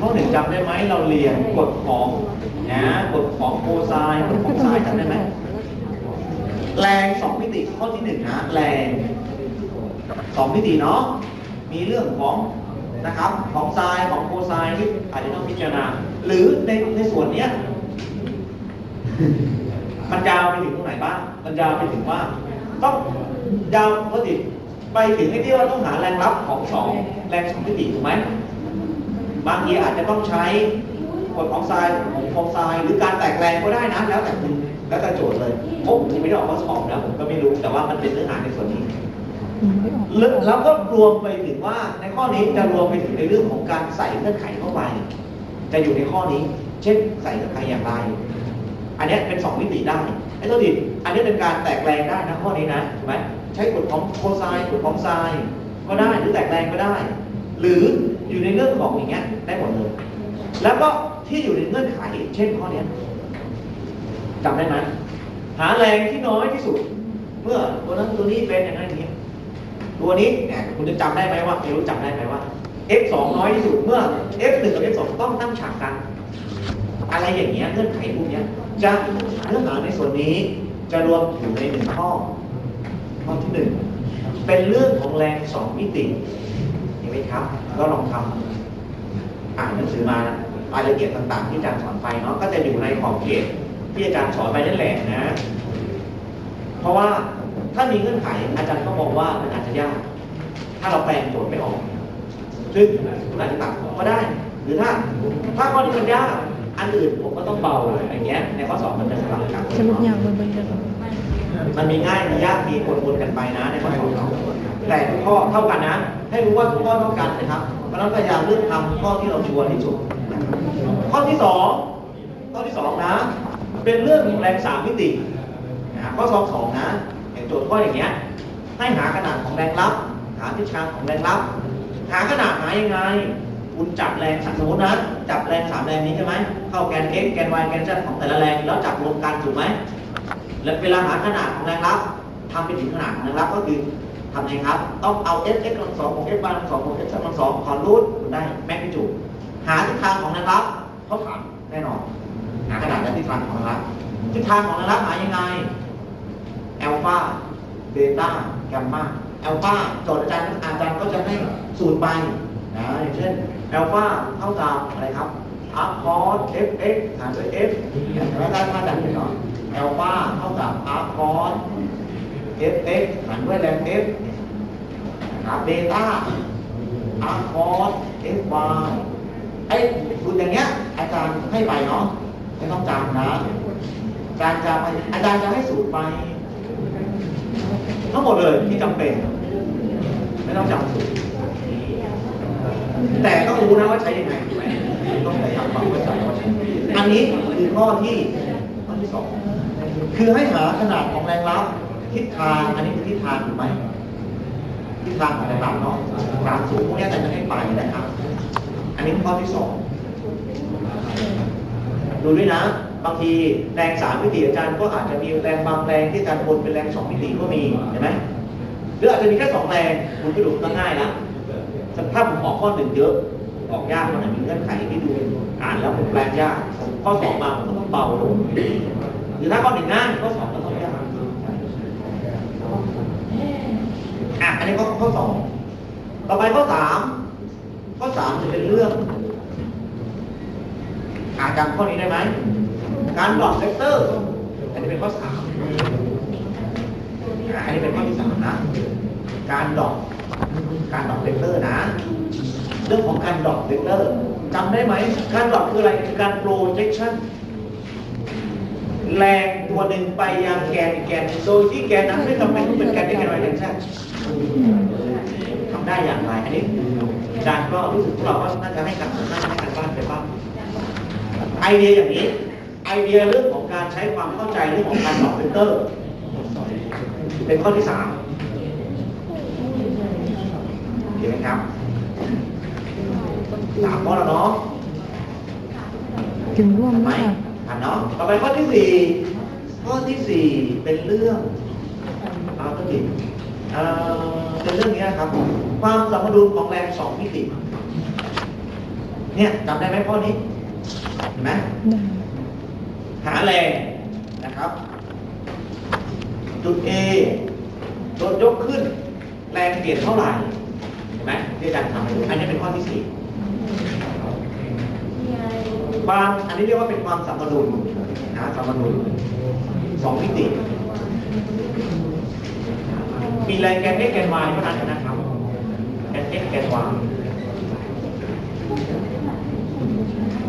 ข้อหนึ่งจำได้ไหมเราเรียนกฎของนะกฎของโคไซน์กฎของไซน์จำได้ไหมแรงสองมิติข้อที่หนึ่งนะแรงสองมิติเนาะมีเรื่องของนะครับของไซน์ของโคไซน์ที่อาจจะต้องพิจารณา หรือในในส่วนเนี้ยมันยาวไปถึงตรงไหนบ้างมันยาวไปถึงว่าต้องยาวปกติไปถึงไอ้ที่ว่าต้องหาแรงรับของสองแรงสองมิติถูกไหม บางทีอาจจะต้องใช้กฎของทรายของโครงทรายหรือการแตกแรงก็ได้นะแล้วแต่คุณแล้วแต่โจทย์เลยผมยังไม่ได้ออกข้อสอบนะผมก็ไม่รู้แต่ว่ามันเป็นเนื้อหาในส่วนนี้แล้วแล้วก็รวมไปถึงว่าในข้อนี้จะรวมไปถึงในเรื่องของการใส่เงื่อนไขเข้าไป จะอยู่ในข้อนี้ เช่นใส่เงื่อนไขอย่างไร อันเนี้ยเป็นสองมิติได้ไอ้ตัวดิอันนี้เป็นการแตกแรงได้นะข้อนี้นะถูกไหมใช้กฎของโคไซน์กฎของไซน์ก็ได้หรือแตกแรงก็ได้ หรืออยู่ในเรื่องของอย่างเงี้ยได้หมดเลย แล้วก็ที่อยู่ในเงื่อนไข เช่นข้อเนี้ยจำได้ไหมหาแรงที่น้อยที่สุด เมื่อตัวนั้นตัวนี้เป็นอย่างนั้นอย่างนี้ตัวนี้เนี่ยคุณจะจำได้ไหมว่าไม่รู้จำได้ไหมว่า f 2น้อยที่สุดเมื่อ f 1กับ f 2ต้องตั้งฉากกัน อะไรอย่างเงี้ยเงื่อนไขพวกเนี้ยจะเนื้อหาในส่วนนี้จะรวมอยู่ในหนึ่งข้อข้อที่หนึ่งเป็นเรื่องของแรงสองมิติ ครับ ก็ลองทำอ่านหนังสือมารายละเอียดต่าง ๆ ที่อาจารย์สอนไปเนาะก็จะอยู่ในขอบเขตที่อาจารย์สอนไปนั่นแหละนะ เพราะว่าถ้ามีเงื่อนไขอาจารย์ก็มองว่ามันอาจจะยาก ถ้าเราแปลงโจทย์ไม่ออก ซึ่งคุณอาจจะตัดก็ได้ หรือถ้าถ้าข้อนี้มันยาก อันอื่นผมก็ต้องเบาอย่างเงี้ย ในข้อสอบมันจะสลับกันสรุปยางเบิ่งเบิ่งเด้อ มันมีง่ายมียากมีปนๆกันไปนะในข้อสอบแต่ทุกข้อเท่ากันนะ ให้รู้ว่าทุกข้อเท่ากันนะครับเพราะนั้นพยายามเลือกทำข้อที่เราชัวร์ที่สุด ข้อที่สองข้อที่สองนะ เป็นเรื่องของแรงสามมิตินะข้อสอบสองนะอย่างโจทย์ข้ออย่างเงี้ยให้หาขนาดของแรงรับ หาทิศทางของแรงรับ หาขนาดหายังไงคุณจับแรงสมมตินะจับแรงสามแรงนี้ใช่ไหมเข้าแกน x แกน y แกน z ของแต่ละแรง แล้วจับรวมกันถูกไหม แล้วเวลาหาขนาดของแรงรับทำไปถึงขนาดของแรงรับก็คือทำไงครับ ต้องเอา s x กำลังสองของ s y กำลังสองของ s กำลังสองขอรูทได้แมกนิจูดหาทิศทางของแรงรับเขาถามแน่นอนหาขนาดและทิศทางของแรงรับทิศทางของแรงรับหายังไงอัลฟาเบต้าแกมมาอัลฟาโจทย์อาจารย์อาจารย์ก็จะให้สูตรไปนะอย่างเช่นอัลฟาเท่ากับอะไรครับอัพคอร์เอฟเอ็กหารด้วยเอฟแล้วได้มาจากไหนเนาะ อัลฟาเท่ากับอัพคอร์เอฟเอ็กหารด้วยแรงเอฟนะครับเบต้าอัพคอร์เอฟวายไอ้สูตรอย่างเงี้ย อาจารย์ให้ไปเนาะไม่ต้องจำนะอาจารย์จะไปอาจารย์จะให้สูตรไป ทั้งหมดเลยที่จำเป็น ไม่ต้องจำสูตรแต่ต้องรู้นะว่าใช้ยังไงถูกไหมต้องพยายามฟังเข้าใจว่าใช้อันนี้คือข้อที่ข้อที่สอง คือให้หาขนาดของแรงรับทิศทางอันนี้คือทิศทางถูกไหมทิศทางของแรงรับเนาะสามสูงพวกนี้อาจารย์จะให้ไปนะครับ อันนี้ข้อที่สองดูด้วยนะบางทีแรงสามมิติอาจารย์ก็อาจจะมีแรงบางแรงที่อาจารย์วนเป็นแรงสองมิติก็มีเห็นไหมหรืออาจจะมีแค่สองแรงคุณก็ดูก็ง่ายนะถ้าผมออกข้อหนึ่งเยอะออกยากมันอาจมีเงื่อนไขที่ดูอ่านแล้วผมแปลงยากข้อสองมาผมก็ต้องเบาลง หรือถ้าข้อหนึ่งง่ายข้อสองก็ต้องยากอะอันนี้ก็ข้อสองต่อไปข้อสามข้อสามจะเป็นเรื่องอาจำข้อนี้ได้ไหมการดอปเซกเตอร์อันนี้เป็นข้อสามอันนี้เป็นข้อที่สามนะ การดอปการดอปเซกเตอร์นะ เรื่องของการดอปเซกเตอร์จำได้ไหม การดอปคืออะไร คือการ projection แรงตัวหนึ่งไปยังแกนอีกแกนหนึ่งโดยที่แกนนั้นไม่จำเป็นต้องเป็นแกนที่แกนอะไรแกนแท้ทำได้อย่างไรอันนี้อาจารย์ก็รู้สึกพวกเราว่าน่าจะให้การน่าจะให้การบ้านไปบ้างไอเดียอย่างนี้ ไอเดียเรื่องของการใช้ความเข้าใจเรื่องของการตอบฟิลเตอร์ เป็นข้อที่สามเห็นไหมครับสามข้อแล้วเนาะถึงร่วมทำไหมแล้ว ค่านเนาะต่อไปข้อที่สี่ข้อที่สี่เป็นเรื่องเอาก็ดิเป็นเรื่องนี้ครับ ความสมดุลของแรงสองมิติ เนี่ยจำได้ไหมข้อนี้เห็นไหมหาแรงนะครับ จุด A โดนยกขึ้น แรงเปลี่ยนเท่าไหร่เห็นไหมที่อาจารย์ทำให้ดูอันนี้เป็นข้อที่สี่ ความอันนี้เรียกว่าเป็นความสัมดุลนะสัมดุลสองมิติ มีแรงแกน x แกน y เท่านั้นนะครับแกน x แกน y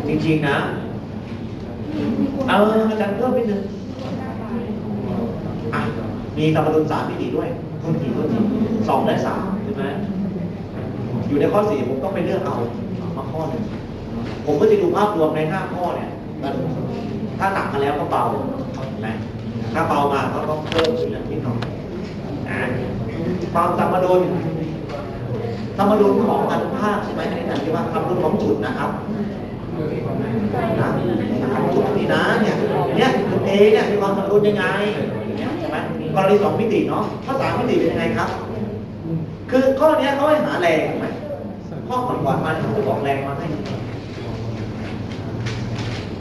จริงๆนะ เอออาจารย์เพิ่มนิดนึงอะมีสัมดุลสามมิติด้วยต้นทีต้นทีสองและสามใช่ไหมอยู่ในข้อสี่ผมต้องไปเลือกเอามาข้อหนึ่ง ผมก็จะดูภาพรวมในห้าข้อเนี่ยมันถ้าหนักมาแล้วก็เบานะถ้าเบามาก็ต้องเพิ่มขึ้นนิดหน่อยนะความสมดุลสมดุลของอนุภาคใช่ไหมในการที่ว่าสมดุลของจุดนะครับนะจุดนี้นะเนี่ยเนี่ยจุดเอเนี่ยมีความสมดุลยังไงใช่ไหมกรณีสองมิติเนาะข้อสามมิติเป็นยังไงครับ คือข้อเนี้ยเขาให้หาแรงไหมข้อก่อนๆมาเขาจะบอกแรงมาให้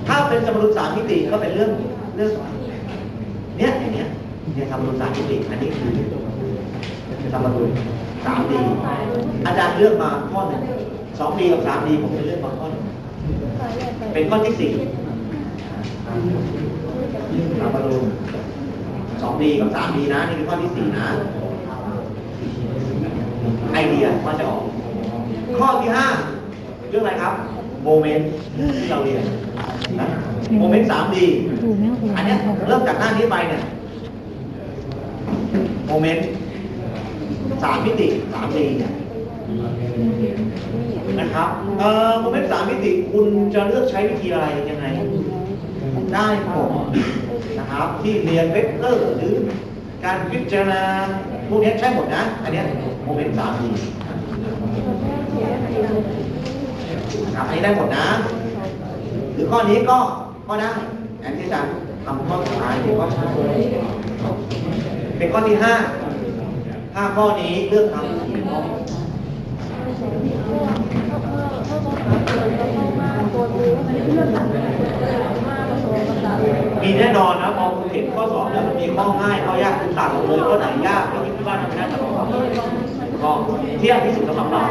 ถ้าเป็นสมดุลสามมิติก็เป็นเรื่องเรื่องเนี้ยอย่างเนี้ยเนี่ยสมดุลสามมิติอันนี้คือสมดุลสามดีอาจารย์เลือกมาข้อหนึ่งสองดีกับสามดีผมจะเลือกมาข้อหนึ่งเป็นข้อที่สี่เรามาดูสองดีกับสามดีนะนี่เป็นข้อที่สี่นะไอเดียว่าจะออกข้อที่ห้าเรื่องอะไรครับ โมเมนต์ที่เราเรียน โมเมนต์สามดีดูแม่โอ้อันเนี้ยเริ่มจากหน้านี้ไปเนี่ยโมเมนต์สามมิติสามดีเนี่ยนะครับเอ่อโมเมนต์สามมิติคุณจะเลือกใช้วิธีอะไรยังไง ได้ผมนะครับ ที่เรียนเวกเตอร์หรือการพิจารณาพวกนี้ใช้หมดนะ อันเนี้ยโมเมนต์สามดีนะครับอันนี้ได้หมดนะห รือข้อนี้ก็ก็ได้อันที่จารย์ทำข้อสุดท้ายเป็นข้อใช้เป็นข้อที่ห้าห้าข้อนี้เลือกทำกี่ข้อมีแน่นอนนะพอคุณเห็นข้อสอบแล้วมันมีข้อง่ายข้อยากคุณตัดเลยข้อไหนยากก็คิดว่าทำไม่ได้ตลอดข้อที่ยากที่สุดสำหรับเรา